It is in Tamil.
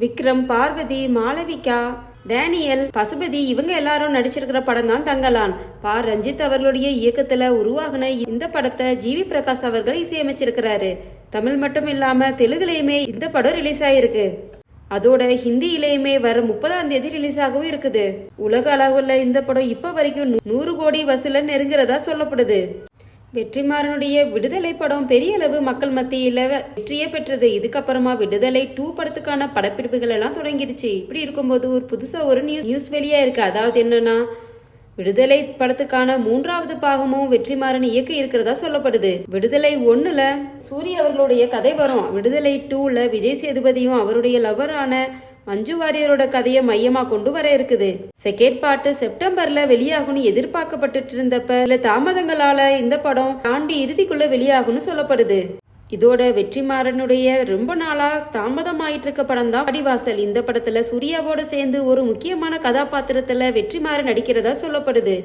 விக்ரம் பார்வதி மாளவிகா டேனியல் பசுபதி இவங்க எல்லாரும் நடிச்சிருக்கிற படம் தான் தங்கலான். பா. ரஞ்சித் அவர்களுடைய இயக்கத்துல உருவாகின இந்த படத்தை ஜிவி பிரகாஷ் அவர்கள் இசையமைச்சிருக்கிறாரு. தமிழ் மட்டும் இல்லாம தெலுங்குலயுமே இந்த படம் ரிலீஸ் ஆயிருக்கு. அதோட ஹிந்தியிலேயுமே வர முப்பதாம் தேதி ரிலீஸ் ஆகவும் இருக்குது. உலக அளவுல இந்த படம் இப்ப வரைக்கும் நூறு கோடி வசூல நெருங்குறதா சொல்லப்படுது. வெற்றிமாறனுடைய விடுதலை படம் பெரிய அளவு மக்கள் மத்தியில் வெற்றியே பெற்றது. இதுக்கப்புறமா விடுதலை டூ படத்துக்கான படப்பிடிப்புகள் எல்லாம் தொடங்கிடுச்சு. இப்படி இருக்கும்போது ஒரு புதுசா ஒரு நியூஸ் நியூஸ் வெளியா இருக்கு. அதாவது என்னன்னா விடுதலை படத்துக்கான மூன்றாவது பாகமும் வெற்றிமாறன் இயக்க இருக்கிறதா சொல்லப்படுது. விடுதலை ஒன்றில் சூரிய அவர்களுடைய கதை வரும். விடுதலை டூல விஜய் சேதுபதியும் அவருடைய லவரான மஞ்சு வாரியரோட கதையை மையமா கொண்டு வர இருக்குது. செகண்ட் பாட்டு செப்டம்பர்ல வெளியாகும்னு எதிர்பார்க்கப்பட்டு இருந்தப்ப இல்ல தாமதங்களால இந்த படம் தாண்டி இறுதிக்குள்ள வெளியாகும்னு சொல்லப்படுது. இதோட வெற்றிமாறனுடைய ரொம்ப நாளா தாமதமாயிட்டு இருக்க படம் தான் படிவாசல் இந்த படத்துல சூர்யாவோட சேர்ந்து ஒரு முக்கியமான கதாபாத்திரத்துல வெற்றிமாறன் நடிக்கிறதா சொல்லப்படுது.